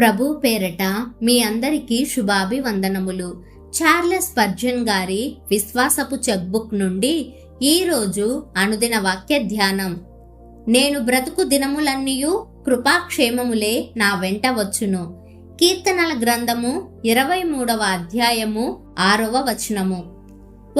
ప్రభు పేరట మీ అందరికీ శుభాభివందనములు. చార్లెస్ పర్జన్ గారి విశ్వాసపు చెక్బుక్ నుండి ఈరోజు అనుదిన వాక్య ధ్యానం. నేను బ్రతుకు దినములన్నీయు కృపాక్షేమములే నా వెంట వచ్చును. కీర్తనల గ్రంథము ఇరవై మూడవ అధ్యాయము ఆరవ వచనము.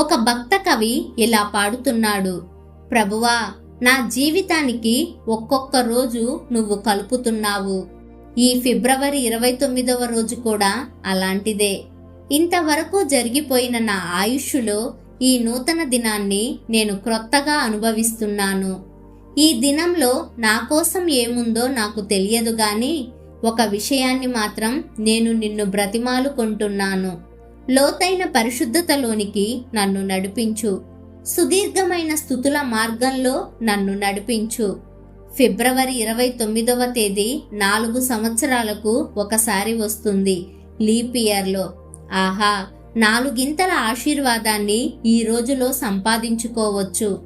ఒక భక్త కవి ఇలా పాడుతున్నాడు ప్రభువా నా జీవితానికి ఒక్కొక్క రోజు నువ్వు కలుపుతున్నావు. ఈ ఫిబ్రవరి ఇరవై తొమ్మిదవ రోజు కూడా అలాంటిదే. ఇంతవరకు జరిగిపోయిన నా ఆయుష్లో ఈ నూతన దినాన్ని నేను క్రొత్తగా అనుభవిస్తున్నాను. ఈ దినంలో నా కోసం ఏముందో నాకు తెలియదు గాని ఒక విషయాన్ని మాత్రం నేను నిన్ను బ్రతిమాలుకుంటున్నాను. లోతైన పరిశుద్ధతలోనికి నన్ను నడిపించు. సుదీర్ఘమైన స్థుతుల మార్గంలో నన్ను నడిపించు. ఫిబ్రవరి ఇరవై తొమ్మిదవ తేదీ నాలుగు సంవత్సరాలకు ఒకసారి వస్తుంది లీప్ ఇయర్లో. ఆహా నాలుగింతల ఆశీర్వాదాన్ని ఈ రోజులో సంపాదించుకోవచ్చు.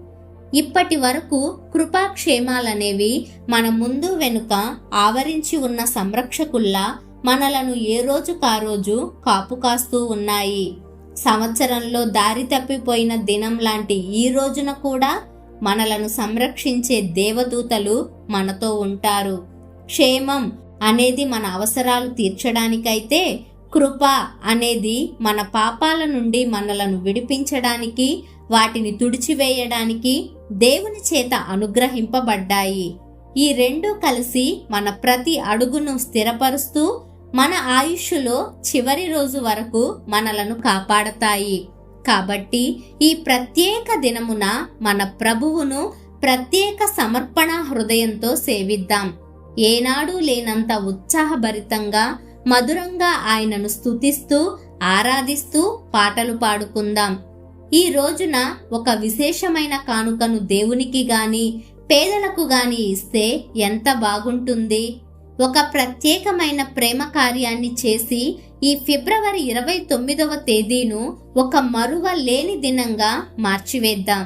ఇప్పటి వరకు కృపాక్షేమాలనేవి మన ముందు వెనుక ఆవరించి ఉన్న సంరక్షకుల్లా మనలను ఏ రోజు కారోజు కాపు కాస్తూ ఉన్నాయి. సంవత్సరంలో దారి తప్పిపోయిన దినం లాంటి ఈ రోజున కూడా మనలను సంరక్షించే దేవదూతలు మనతో ఉంటారు. క్షేమం అనేది మన అవసరాలు తీర్చడానికైతే కృప అనేది మన పాపాల నుండి మనలను విడిపించడానికి వాటిని తుడిచివేయడానికి దేవుని చేత అనుగ్రహింపబడ్డాయి. ఈ రెండు కలిసి మన ప్రతి అడుగును స్థిరపరుస్తూ మన ఆయుష్లో చివరి రోజు వరకు మనలను కాపాడతాయి. కాబట్టి ఈ ప్రత్యేక దినమున మన ప్రభువును ప్రత్యేక సమర్పణ హృదయంతో సేవిద్దాం. ఏనాడు లేనంత ఉత్సాహభరితంగా మధురంగా ఆయనను స్తుతిస్తూ ఆరాధిస్తూ పాటలు పాడుకుందాం. ఈ రోజున ఒక విశేషమైన కానుకను దేవునికి గాని పేదలకు గాని ఇస్తే ఎంత బాగుంటుంది? ఒక ప్రత్యేకమైన ప్రేమ కార్యాన్ని చేసి ఈ ఫిబ్రవరి ఇరవై తొమ్మిదవ తేదీను ఒక మరువ లేని దినంగా మార్చివేద్దాం.